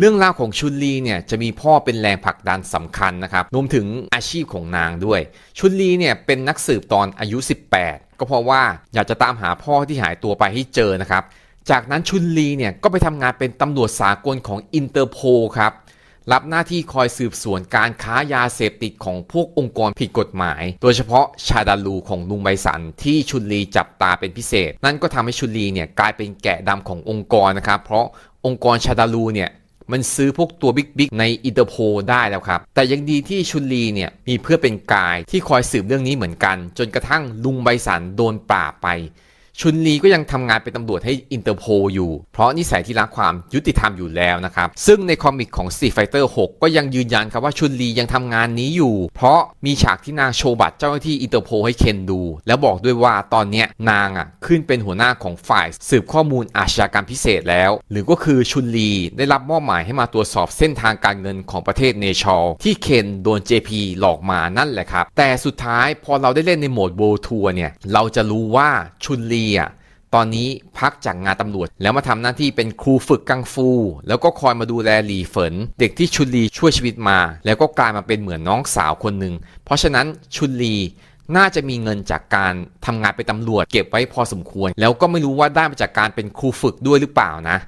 เรื่องราวของชุนลีเนี่ยจะมีพ่อเป็นแรงผลักดันสำคัญนะครับรวมถึงอาชีพของนางด้วย ชุนลีเนี่ยเป็นนักสืบตอนอายุ 18 ก็เพราะว่าอยากจะตามหาพ่อที่หายตัวไปให้เจอนะครับ จากนั้นชุนลีเนี่ยก็ไปทำงานเป็นตำรวจสากลของอินเตอร์โพครับรับหน้าที่คอยสืบสวนการค้ายาเสพติดของพวกองค์กรผิดกฎหมาย โดยเฉพาะชาดาลูของลุงไบสันที่ชุนลีจับตาเป็นพิเศษ นั่นก็ทำให้ชุนลีเนี่ยกลายเป็นแกะดำขององค์กรนะครับ เพราะองค์กรชาดาลูเนี่ย มันซื้อพวกตัวบิ๊กๆในอินเตอร์โพได้แล้วครับ แต่ยังดีที่ชุนลีเนี่ยมีเพื่อเป็นกายที่คอยสืบเรื่องนี้เหมือนกัน จนกระทั่งลุงไบสันโดนปราบไป ชุนลีก็ยังทำงานเป็นตำรวจให้อินเตอร์โพอยู่ เพราะนิสัยที่รักความยุติธรรมอยู่แล้วนะครับ ซึ่งในคอมิกของ Street Fighter 6 ก็ยังยืนยันครับว่าชุนลียังทำงานนี้อยู่ เพราะมีฉากที่นางโชว์บัตรเจ้าหน้าที่อินเตอร์โพให้เคนดู แล้วบอกด้วยว่าตอนเนี้ยนางอะขึ้นเป็นหัวหน้าของฝ่ายสืบข้อมูลอาชญากรรมพิเศษแล้ว หรือก็คือชุนลีได้รับมอบหมายให้มาตรวจสอบเส้นทางการเงินของประเทศเนชอลที่เคนโดน JP หลอกมานั่นแหละครับแต่สุดท้ายพอเราได้เล่นในโหมดโบทัวร์เนี่ยเราจะรู้ว่าชุนลีอะตอนนี้พักจากงานตำรวจ แล้วมาทำหน้าที่เป็นครูฝึกกังฟู แล้วก็คอยมาดูแลหลีเฝินเด็กที่ชุนลีช่วยชีวิตมา แล้วก็กลายมาเป็นเหมือนน้องสาวคนหนึ่งเพราะฉะนั้นชุนลีน่าจะมีเงินจากการทำงานเป็นตำรวจ เก็บไว้พอสมควร แล้วก็ไม่รู้ว่าได้มาจากการเป็นครูฝึกด้วยหรือเปล่านะ